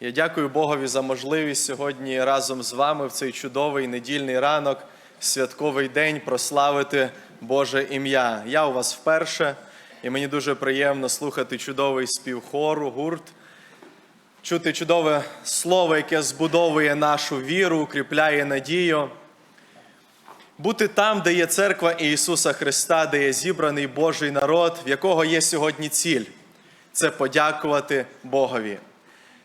Я дякую Богові за можливість сьогодні разом з вами в цей чудовий недільний ранок, святковий день прославити Боже ім'я. Я у вас вперше, і мені дуже приємно слухати чудовий спів хору, гурт, чути чудове слово, яке збудовує нашу віру, укріпляє надію. Бути там, де є церква Ісуса Христа, де є зібраний Божий народ, в якого є сьогодні ціль це подякувати Богові.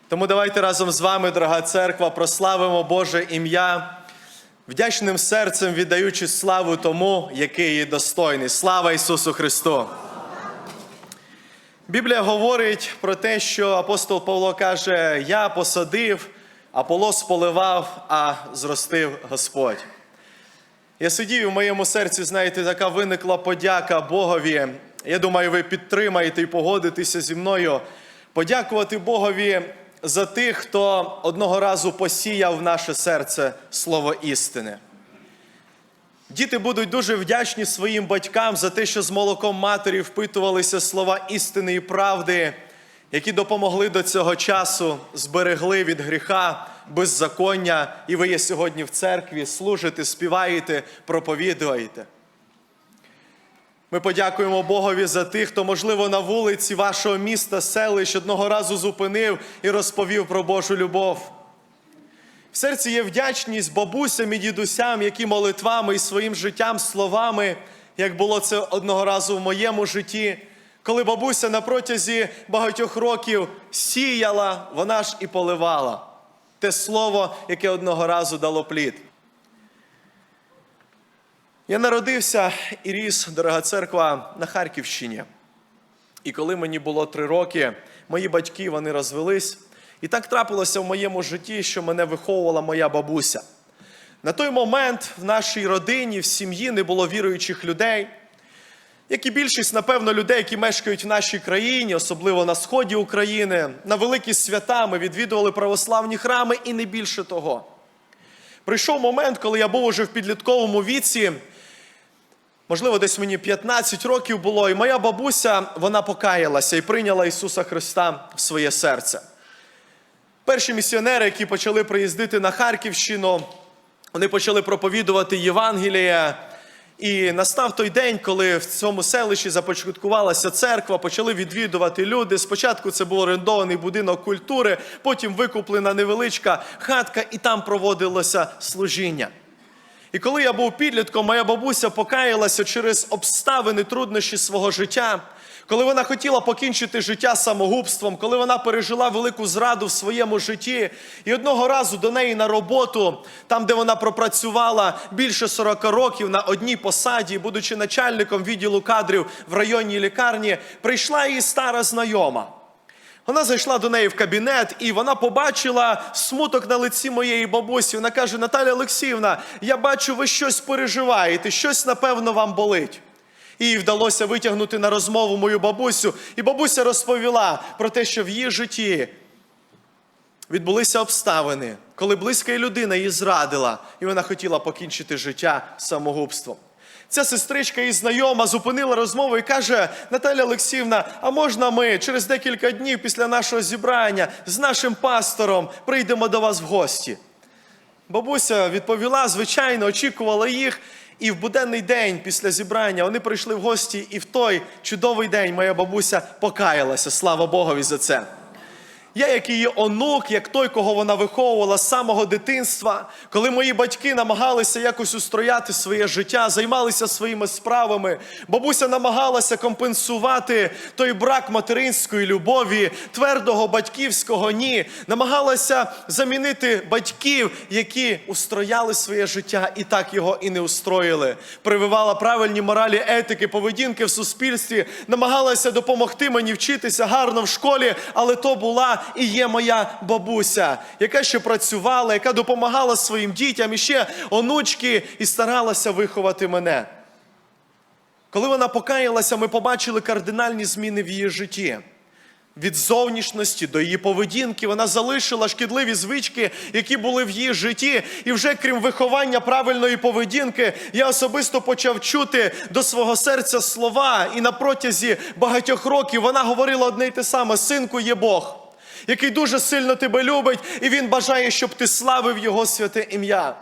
Тому давайте разом з вами, дорога церква, прославимо Боже ім'я, вдячним серцем віддаючи славу тому, який є достойний. Слава Ісусу Христу! Біблія говорить про те, що апостол Павло каже: Я посадив, Аполос поливав, а зростив Господь. Я сидів і в моєму серці, знаєте, така виникла подяка Богові. Я думаю, ви підтримаєте і погодитеся зі мною. Подякувати Богові за тих, хто одного разу посіяв в наше серце слово істини. Діти будуть дуже вдячні своїм батькам за те, що з молоком матері впитувалися слова істини і правди, які допомогли до цього часу, зберегли від гріха, беззаконня, і ви є сьогодні в церкві, служите, співаєте, проповідуєте. Ми подякуємо Богові за тих, хто, можливо, на вулиці вашого міста, селищ одного разу зупинив і розповів про Божу любов. В серці є вдячність бабусям і дідусям, які молитвами і своїм життям, словами, як було це одного разу в моєму житті, коли бабуся на протязі багатьох років сіяла, вона ж і поливала те слово, яке одного разу дало плід. Я народився і ріс, дорога церква, на Харківщині. І коли мені було три роки, мої батьки вони розвелись. І так трапилося в моєму житті, що мене виховувала моя бабуся. На той момент в нашій родині, в сім'ї не було віруючих людей, як і більшість, напевно, людей, які мешкають в нашій країні, особливо на сході України, на великі свята ми відвідували православні храми і не більше того. Прийшов момент, коли я був уже в підлітковому віці, можливо, десь мені 15 років було, і моя бабуся вона покаялася і прийняла Ісуса Христа в своє серце. Перші місіонери, які почали приїздити на Харківщину, вони почали проповідувати Євангеліє. І настав той день, коли в цьому селищі започаткувалася церква, почали відвідувати люди. Спочатку це був орендований будинок культури, потім викуплена невеличка хатка, і там проводилося служіння. І коли я був підлітком, моя бабуся покаялася через обставини труднощі свого життя, коли вона хотіла покінчити життя самогубством, коли вона пережила велику зраду в своєму житті, і одного разу до неї на роботу, там, де вона пропрацювала більше 40 років на одній посаді, будучи начальником відділу кадрів в районній лікарні, прийшла її стара знайома. Вона зайшла до неї в кабінет, і вона побачила смуток на лиці моєї бабусі. Вона каже: Наталя Олексіївна, я бачу, ви щось переживаєте, щось, напевно, вам болить. І їй вдалося витягнути на розмову мою бабусю. І бабуся розповіла про те, що в її житті відбулися обставини, коли близька людина її зрадила, і вона хотіла покінчити життя самогубством. Ця сестричка і знайома зупинила розмову і каже: Наталя Олексіївна, а можна ми через декілька днів після нашого зібрання з нашим пастором прийдемо до вас в гості? Бабуся відповіла, звичайно, очікувала їх. І в буденний день після зібрання вони прийшли в гості, і в той чудовий день моя бабуся покаялася. Слава Богові за це. Я, як її онук, як той, кого вона виховувала з самого дитинства, коли мої батьки намагалися якось устрояти своє життя, займалися своїми справами, бабуся намагалася компенсувати той брак материнської любові, твердого батьківського ні, намагалася замінити батьків, які устрояли своє життя і так його і не устроїли. Прививала правильні моралі, етики, поведінки в суспільстві, намагалася допомогти мені вчитися гарно в школі, але то була і є моя бабуся, яка ще працювала, яка допомагала своїм дітям і ще онучки, і старалася виховати мене. Коли вона покаялася, ми побачили кардинальні зміни в її житті. Від зовнішності до її поведінки вона залишила шкідливі звички, які були в її житті. І вже крім виховання правильної поведінки, я особисто почав чути до свого серця слова. І на протязі багатьох років вона говорила одне й те саме: синку є Бог. Який дуже сильно тебе любить, і він бажає, щоб ти славив Його святе ім'я.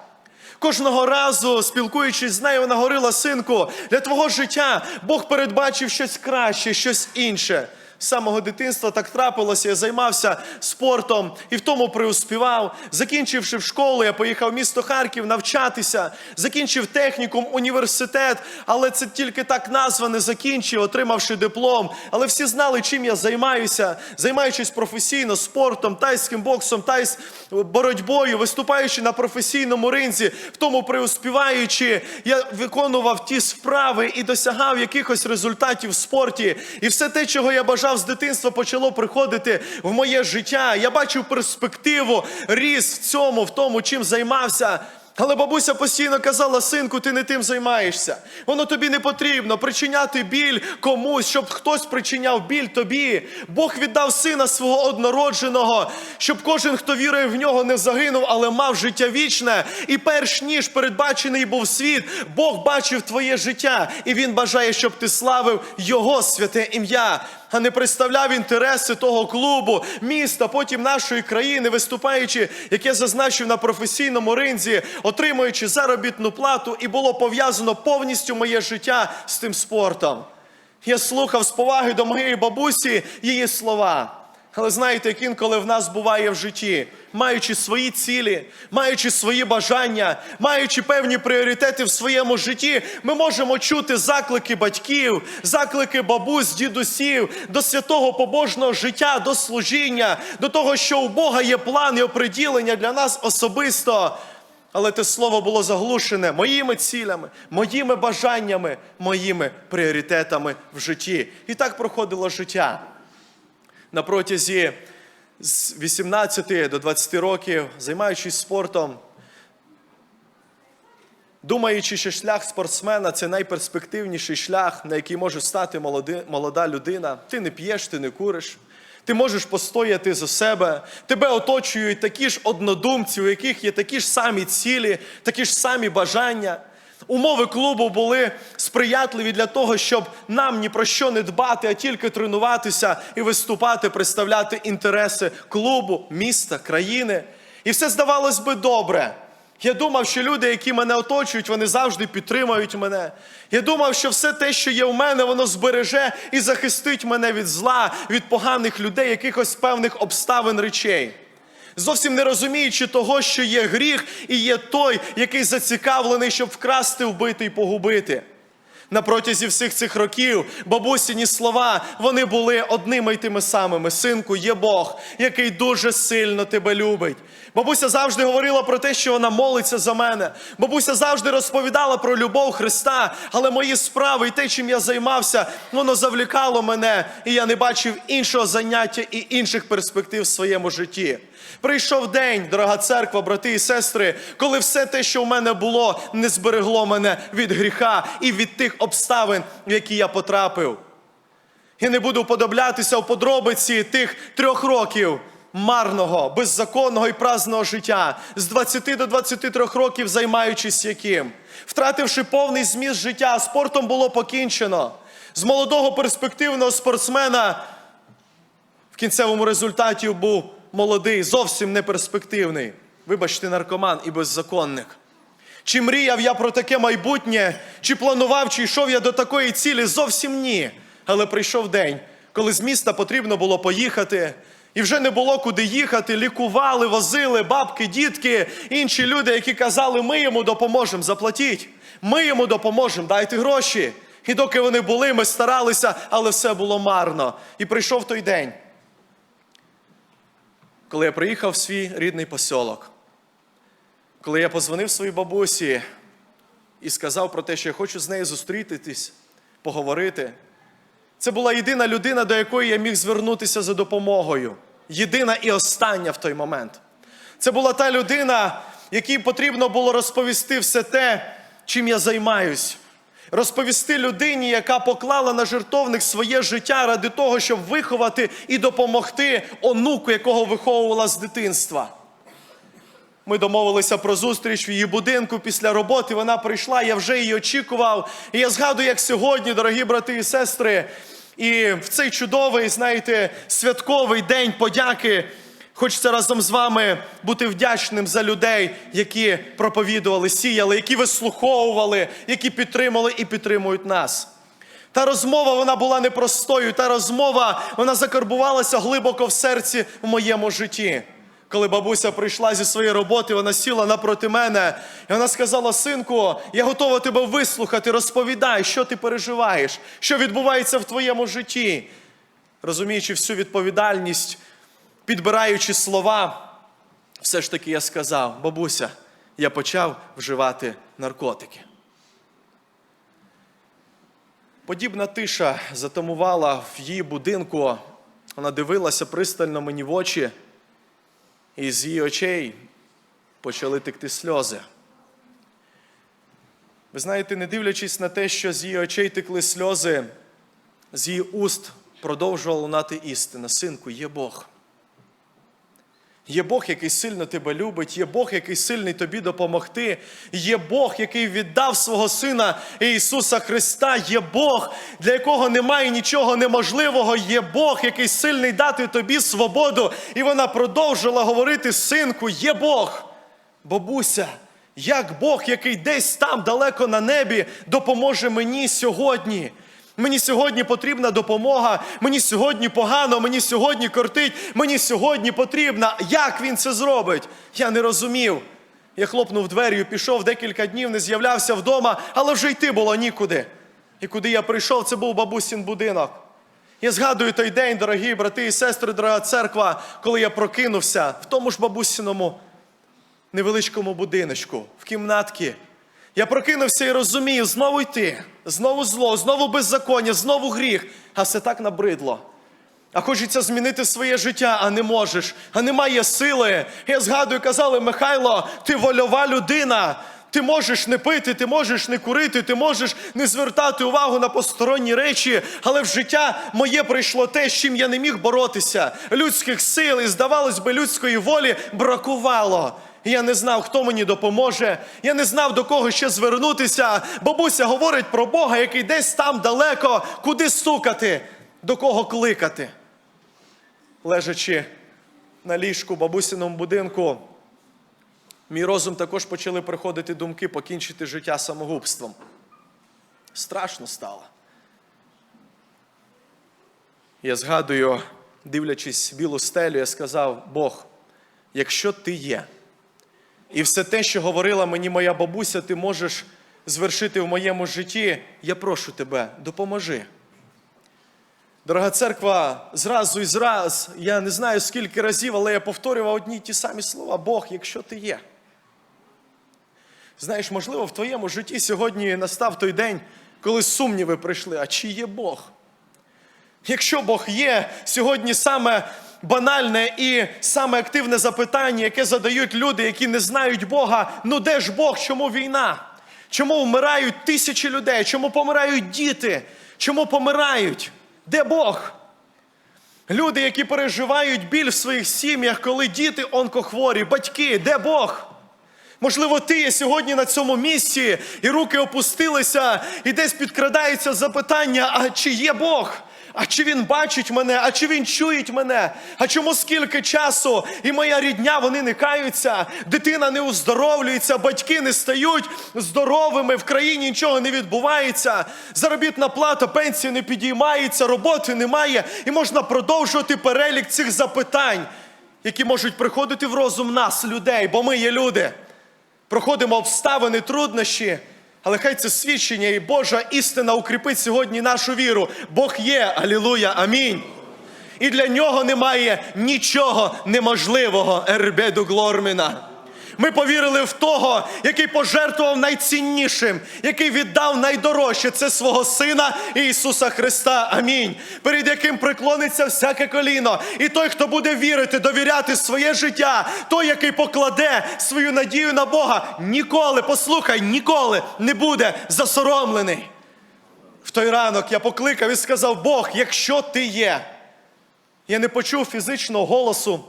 Кожного разу, спілкуючись з нею, вона говорила, синку, для твого життя Бог передбачив щось краще, щось інше. З самого дитинства так трапилося, я займався спортом і в тому преуспівав. Закінчивши в школу, я поїхав в місто Харків навчатися, закінчив технікум, університет, але це тільки так назва не закінчив, отримавши диплом. Але всі знали, чим я займаюся, займаючись професійно спортом, тайським боксом, тайсь боротьбою, виступаючи на професійному ринзі, в тому преуспіваючи, я виконував ті справи і досягав якихось результатів в спорті. І все те, чого я бажав з дитинства, почало приходити в моє життя. Я бачив перспективу, ріс в цьому, в тому, чим займався. Але бабуся постійно казала, синку, ти не тим займаєшся. Воно тобі не потрібно причиняти біль комусь, щоб хтось причиняв біль тобі. Бог віддав сина свого однородженого, щоб кожен, хто вірує в нього, не загинув, але мав життя вічне. І перш ніж передбачений був світ, Бог бачив твоє життя, і Він бажає, щоб ти славив Його святе ім'я а не представляв інтереси того клубу, міста, потім нашої країни, виступаючи, як я зазначив на професійному ринзі, отримуючи заробітну плату, і було пов'язано повністю моє життя з тим спортом. Я слухав з поваги до моєї бабусі її слова. Але знаєте, як інколи в нас буває в житті, маючи свої цілі, маючи свої бажання, маючи певні пріоритети в своєму житті, ми можемо чути заклики батьків, заклики бабусь, дідусів, до святого побожного життя, до служіння, до того, що у Бога є план і оприділення для нас особисто. Але те слово було заглушене моїми цілями, моїми бажаннями, моїми пріоритетами в житті. І так проходило життя на протязі з 18 до 20 років, займаючись спортом, думаючи, що шлях спортсмена це найперспективніший шлях, на який може стати молода людина. Ти не п'єш, ти не куриш. Ти можеш постояти за себе, тебе оточують такі ж однодумці, у яких є такі ж самі цілі, такі ж самі бажання. Умови клубу були сприятливі для того, щоб нам ні про що не дбати, а тільки тренуватися і виступати, представляти інтереси клубу, міста, країни. І все здавалось би добре. Я думав, що люди, які мене оточують, вони завжди підтримують мене. Я думав, що все те, що є в мене, воно збереже і захистить мене від зла, від поганих людей, якихось певних обставин речей. Зовсім не розуміючи того, що є гріх і є той, який зацікавлений, щоб вкрасти, вбити і погубити. На протязі всіх цих років бабусіні слова вони були одними й тими самими. Синку, є Бог, який дуже сильно тебе любить. Бабуся завжди говорила про те, що вона молиться за мене. Бабуся завжди розповідала про любов Христа, але мої справи і те, чим я займався, воно завлікало мене, і я не бачив іншого заняття і інших перспектив в своєму житті. Прийшов день, дорога церква, брати і сестри, коли все те, що в мене було, не зберегло мене від гріха і від тих обставин, в які я потрапив. Я не буду подоблятися у подробиці тих трьох років марного, беззаконного і праздного життя, з 20 до 23 років займаючись яким. Втративши повний зміст життя, спортом було покінчено. З молодого перспективного спортсмена в кінцевому результаті був молодий, зовсім неперспективний. Вибачте, наркоман і беззаконник. Чи мріяв я про таке майбутнє, чи планував, чи йшов я до такої цілі? Зовсім ні. Але прийшов день, коли з міста потрібно було поїхати, і вже не було куди їхати. Лікували, возили бабки, дітки, інші люди, які казали, ми йому допоможемо, заплатіть, ми йому допоможемо, дайте гроші. І доки вони були, ми старалися, але все було марно. І прийшов той день, коли я приїхав в свій рідний посілок, коли я позвонив своїй бабусі і сказав про те, що я хочу з нею зустрітись, поговорити. Це була єдина людина, до якої я міг звернутися за допомогою. Єдина і остання в той момент. Це була та людина, якій потрібно було розповісти все те, чим я займаюсь. Розповісти людині, яка поклала на жертовник своє життя ради того, щоб виховати і допомогти онуку, якого виховувала з дитинства. Ми домовилися про зустріч в її будинку після роботи. Вона прийшла, я вже її очікував. І я згадую, як сьогодні, дорогі брати і сестри, І в цей чудовий, знаєте, святковий день подяки хочеться разом з вами бути вдячним за людей, які проповідували, сіяли, які вислуховували, які підтримали і підтримують нас. Та розмова вона була непростою. Та розмова вона закарбувалася глибоко в серці в моєму житті. Коли бабуся прийшла зі своєї роботи, вона сіла напроти мене, і вона сказала: Синку, я готова тебе вислухати, розповідай, що ти переживаєш, що відбувається в твоєму житті. Розуміючи всю відповідальність, підбираючи слова, все ж таки я сказав: бабуся, я почав вживати наркотики. Подібна тиша затамувала в її будинку. Вона дивилася пристально мені в очі, і з її очей почали текти сльози. Ви знаєте, не дивлячись на те, що з її очей текли сльози, з її уст продовжувала лунати істина. Синку, є Бог. Є Бог, який сильно тебе любить, є Бог, який сильний тобі допомогти, є Бог, який віддав свого Сина Ісуса Христа, є Бог, для якого немає нічого неможливого, є Бог, який сильний дати тобі свободу. І вона продовжила говорити: Синку, є Бог, бабуся, як Бог, який десь там далеко на небі, допоможе мені сьогодні. Мені сьогодні потрібна допомога, мені сьогодні погано, мені сьогодні кортить, мені сьогодні потрібна. Як він це зробить? Я не розумів. Я хлопнув дверю, пішов декілька днів, не з'являвся вдома, але вже йти було нікуди. І куди я прийшов, це був бабусін будинок. Я згадую той день, дорогі брати і сестри, дорога церква, коли я прокинувся в тому ж бабусіному невеличкому будиночку, в кімнатці. Я прокинувся і розумію, знову йти, знову зло, знову беззаконня, знову гріх, а все так набридло. А хочеться змінити своє життя, а не можеш, а немає сили. Я згадую, казали, Михайло, ти вольова людина. Ти можеш не пити, ти можеш не курити, ти можеш не звертати увагу на посторонні речі, але в життя моє прийшло те, з чим я не міг боротися. Людських сил і, здавалось би, людської волі бракувало. Я не знав, хто мені допоможе. Я не знав, до кого ще звернутися. Бабуся говорить про Бога, який десь там далеко, куди стукати, до кого кликати. Лежачи на ліжку бабусиному будинку, мій розум також почали приходити думки покінчити життя самогубством. Страшно стало. Я згадую, дивлячись білу стелю, я сказав: Бог, якщо ти є, і все те, що говорила мені моя бабуся, ти можеш звершити в моєму житті, я прошу тебе, допоможи. Дорога церква, зразу і зраз, я не знаю скільки разів, але я повторював одні й ті самі слова: Бог, якщо ти є. Знаєш, можливо, в твоєму житті сьогодні настав той день, коли сумніви прийшли, а чи є Бог? Якщо Бог є, сьогодні саме банальне і саме активне запитання, яке задають люди, які не знають Бога, ну де ж Бог, чому війна? Чому вмирають тисячі людей? Чому помирають діти? Чому помирають? Де Бог? Люди, які переживають біль в своїх сім'ях, коли діти онкохворі, батьки, де Бог? Можливо, ти є сьогодні на цьому місці, і руки опустилися, і десь підкрадається запитання: а чи є Бог? А чи він бачить мене, а чи він чує мене? А чому скільки часу і моя рідня вони не каються, дитина не оздоровлюється, батьки не стають здоровими, в країні нічого не відбувається, заробітна плата, пенсія не підіймається, роботи немає, і можна продовжувати перелік цих запитань, які можуть приходити в розум нас, людей, бо ми є люди. Проходимо обставини, труднощі. Але хай це свідчення і Божа істина укріпить сьогодні нашу віру. Бог є, алілуя, амінь. І для нього немає нічого неможливого. Ербеду глорміна. Ми повірили в того, який пожертвував найціннішим, який віддав найдорожче це свого Сина Ісуса Христа. Амінь. Перед яким преклониться всяке коліно. І той, хто буде вірити, довіряти своє життя, той, який покладе свою надію на Бога, ніколи, послухай, ніколи не буде засоромлений. В той ранок я покликав і сказав: Бог, якщо ти є, я не почув фізичного голосу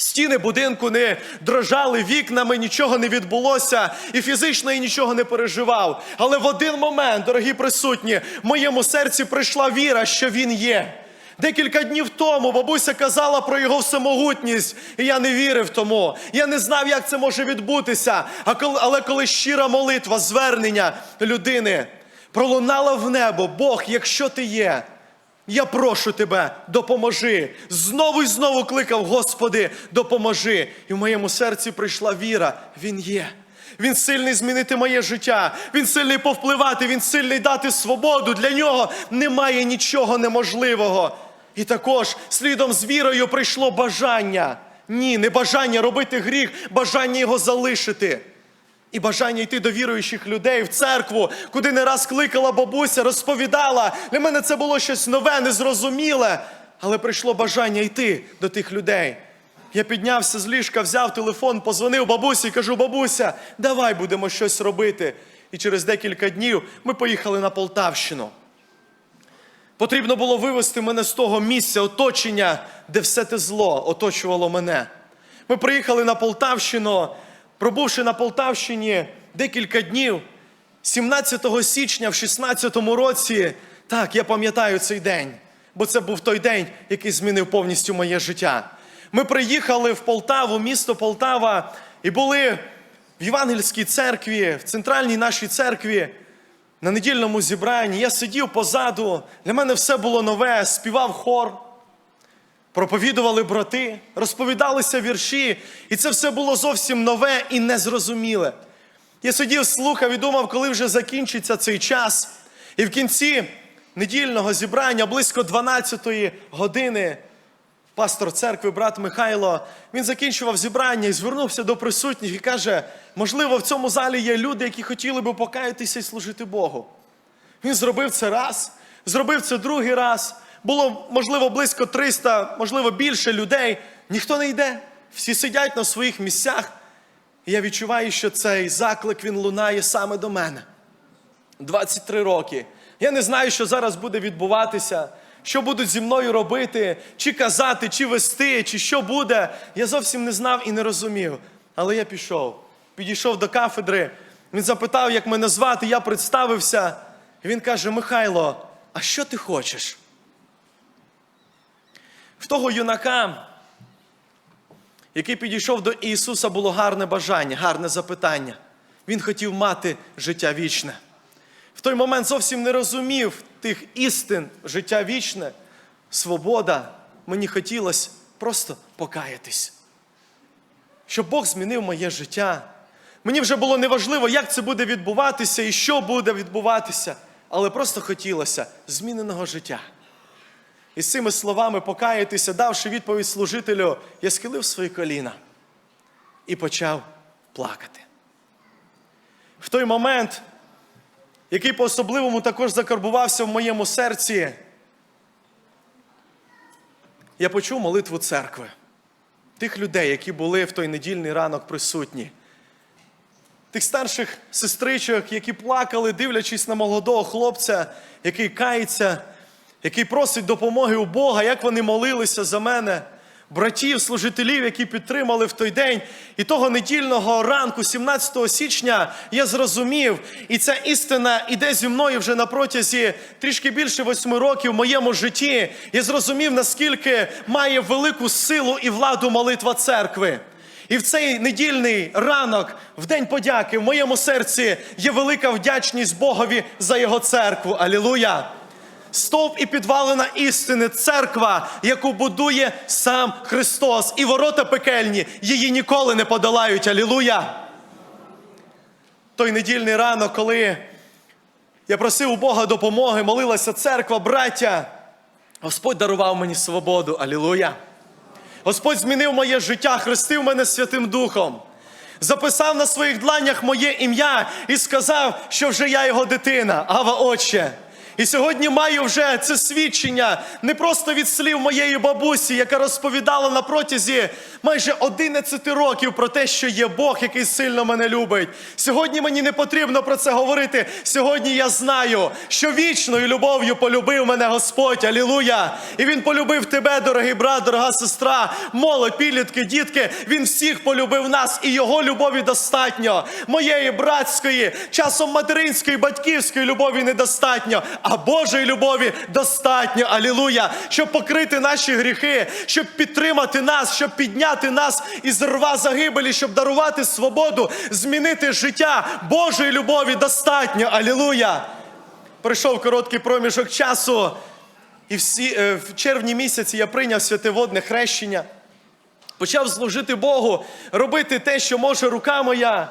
Стіни будинку не дрожали вікнами, нічого не відбулося, і фізично я нічого не переживав. Але в один момент, дорогі присутні, в моєму серці прийшла віра, що він є. Декілька днів тому бабуся казала про його всемогутність, і я не вірив тому. Я не знав, як це може відбутися. А коли, але коли щира молитва, звернення людини пролунала в небо, Бог, якщо ти є, я прошу тебе, допоможи. Знову і знову кликав, Господи, допоможи. І в моєму серці прийшла віра. Він є. Він сильний змінити моє життя. Він сильний повпливати, він сильний дати свободу. Для нього немає нічого неможливого. І також слідом з вірою прийшло бажання. Ні, не бажання робити гріх, бажання його залишити. І бажання йти до віруючих людей в церкву, куди не раз кликала бабуся, розповідала. Для мене це було щось нове, незрозуміле. Але прийшло бажання йти до тих людей. Я піднявся з ліжка, взяв телефон, позвонив бабусі і кажу: бабуся, давай будемо щось робити. І через декілька днів ми поїхали на Полтавщину. Потрібно було вивести мене з того місця, оточення, де все те зло оточувало мене. Ми приїхали на Полтавщину, пробувши на Полтавщині декілька днів, 17 січня в 16-му році, так, я пам'ятаю цей день, бо це був той день, який змінив повністю моє життя. Ми приїхали в Полтаву, місто Полтава, і були в Євангельській церкві, в центральній нашій церкві на недільному зібранні. Я сидів позаду, для мене все було нове, співав хор, проповідували брати, розповідалися вірші, і це все було зовсім нове і незрозуміле. Я сидів, слухав і думав, коли вже закінчиться цей час. І в кінці недільного зібрання, близько 12-ї години, пастор церкви, брат Михайло, він закінчував зібрання і звернувся до присутніх і каже: можливо, в цьому залі є люди, які хотіли би покаятися і служити Богу. Він зробив це раз, зробив це другий раз. Було, можливо, близько 300, можливо, більше людей. Ніхто не йде. Всі сидять на своїх місцях. І я відчуваю, що цей заклик він лунає саме до мене. 23 роки. Я не знаю, що зараз буде відбуватися, що будуть зі мною робити, чи казати, чи вести, чи що буде. Я зовсім не знав і не розумів. Але я пішов, підійшов до кафедри. Він запитав, як мене звати, я представився. І він каже: Михайло, а що ти хочеш? В того юнака, який підійшов до Ісуса, було гарне бажання, гарне запитання. Він хотів мати життя вічне. В той момент зовсім не розумів тих істин життя вічне, свобода. Мені хотілося просто покаятись. Щоб Бог змінив моє життя. Мені вже було неважливо, як це буде відбуватися і що буде відбуватися, але просто хотілося зміненого життя. І з цими словами покаятися, давши відповідь служителю, я схилив свої коліна і почав плакати. В той момент, який по-особливому також закарбувався в моєму серці, я почув молитву церкви, тих людей, які були в той недільний ранок присутні, тих старших сестричок, які плакали, дивлячись на молодого хлопця, який кається, який просить допомоги у Бога, як вони молилися за мене, братів, служителів, які підтримали в той день. І того недільного ранку, 17 січня, я зрозумів, і ця істина іде зі мною вже на протязі трішки більше восьми років в моєму житті. Я зрозумів, наскільки має велику силу і владу молитва церкви. І в цей недільний ранок, в день подяки, в моєму серці є велика вдячність Богові за його церкву. Алілуя! Стовп і підвалина істини, церква, яку будує сам Христос, і ворота пекельні її ніколи не подолають. Алілуя! Той недільний ранок, коли я просив у Бога допомоги, молилася церква, браття, Господь дарував мені свободу. Алілуя! Господь змінив моє життя, хрестив мене Святим Духом, записав на своїх дланях моє ім'я і сказав, що вже я його дитина, Ава Отче. І сьогодні маю вже це свідчення не просто від слів моєї бабусі, яка розповідала на протязі майже 11 років про те, що є Бог, який сильно мене любить. Сьогодні мені не потрібно про це говорити. Сьогодні я знаю, що вічною любов'ю полюбив мене Господь. Алілуя! І Він полюбив тебе, дорогий брат, дорога сестра, молодь, підлітки, дітки. Він всіх полюбив нас, і його любові достатньо. Моєї братської, часом материнської, батьківської любові недостатньо, а Божої любові достатньо. Алілуя! Щоб покрити наші гріхи, щоб підтримати нас, щоб підняти нас із рва загибелі, щоб дарувати свободу, змінити життя. Божої любові достатньо. Алілуя! Пройшов короткий проміжок часу, і всі, е, в червні місяці я прийняв святеводне хрещення. Почав служити Богу, робити те, що може рука моя.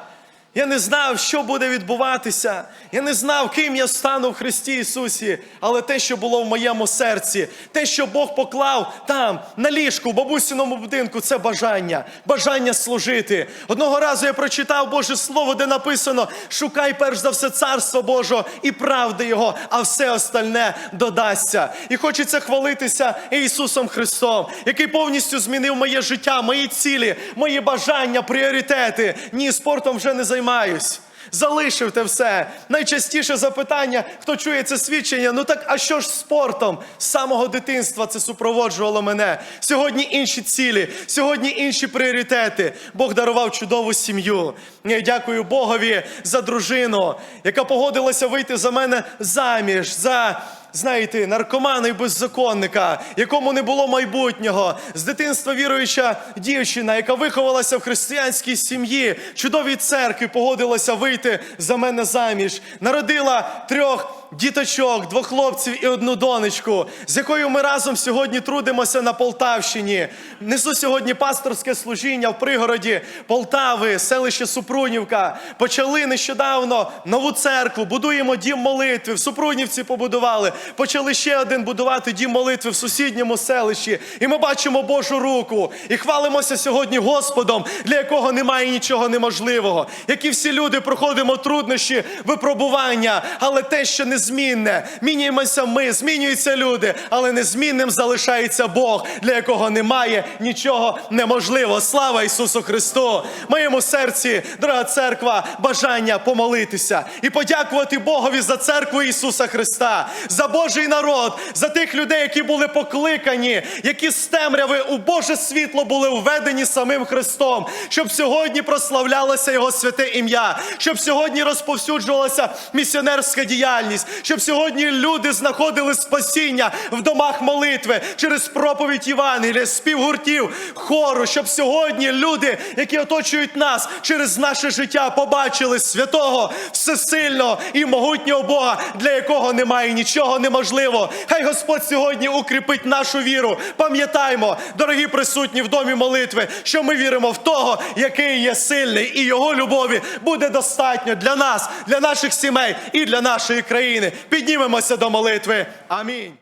Я не знав, що буде відбуватися. Я не знав, ким я стану в Христі Ісусі, але те, що було в моєму серці, те, що Бог поклав там, на ліжку, в бабусіному будинку, це бажання, бажання служити. Одного разу я прочитав Боже Слово, де написано: шукай перш за все царство Божого і правди Його, а все остальне додасться. І хочеться хвалитися Ісусом Христом, який повністю змінив моє життя, мої цілі, мої бажання, пріоритети. Ні, спортом вже не займаюсь. Залишив те все. Найчастіше запитання, хто чує це свідчення, ну так а що ж спортом? З самого дитинства це супроводжувало мене. Сьогодні інші цілі, сьогодні інші пріоритети. Бог дарував чудову сім'ю. Я дякую Богові за дружину, яка погодилася вийти за мене заміж. за знаєте, наркомана і беззаконника, якому не було майбутнього, з дитинства віруюча дівчина, яка виховалася в християнській сім'ї, чудовій церкві, погодилася вийти за мене заміж, народила трьох. Діточок, двох хлопців і одну донечку, з якою ми разом сьогодні трудимося на Полтавщині. Несу сьогодні пасторське служіння в пригороді Полтави, селище Супрунівка. Почали нещодавно нову церкву, будуємо дім молитви. В Супрунівці побудували. Почали ще один будувати дім молитви в сусідньому селищі. І ми бачимо Божу руку і хвалимося сьогодні Господом, для якого немає нічого неможливого. Які всі люди проходимо труднощі, випробування, але те, що незмінне, міняємося ми, змінюються люди, але незмінним залишається Бог, для якого немає нічого неможливого. Слава Ісусу Христу! В моєму серці, дорога церква, бажання помолитися і подякувати Богові за церкву Ісуса Христа, за Божий народ, за тих людей, які були покликані, які з темряви у Боже світло були введені самим Христом, щоб сьогодні прославлялося Його святе ім'я, щоб сьогодні розповсюджувалася місіонерська діяльність, щоб сьогодні люди знаходили спасіння в домах молитви через проповідь Євангелія, спів гуртів, хору, щоб сьогодні люди, які оточують нас через наше життя, побачили святого, всесильного і могутнього Бога, для якого немає нічого неможливого. Хай Господь сьогодні укріпить нашу віру. Пам'ятаймо, дорогі присутні в домі молитви, що ми віримо в того, який є сильний, і його любові буде достатньо для нас, для наших сімей і для нашої країни. Піднімемося до молитви. Амінь.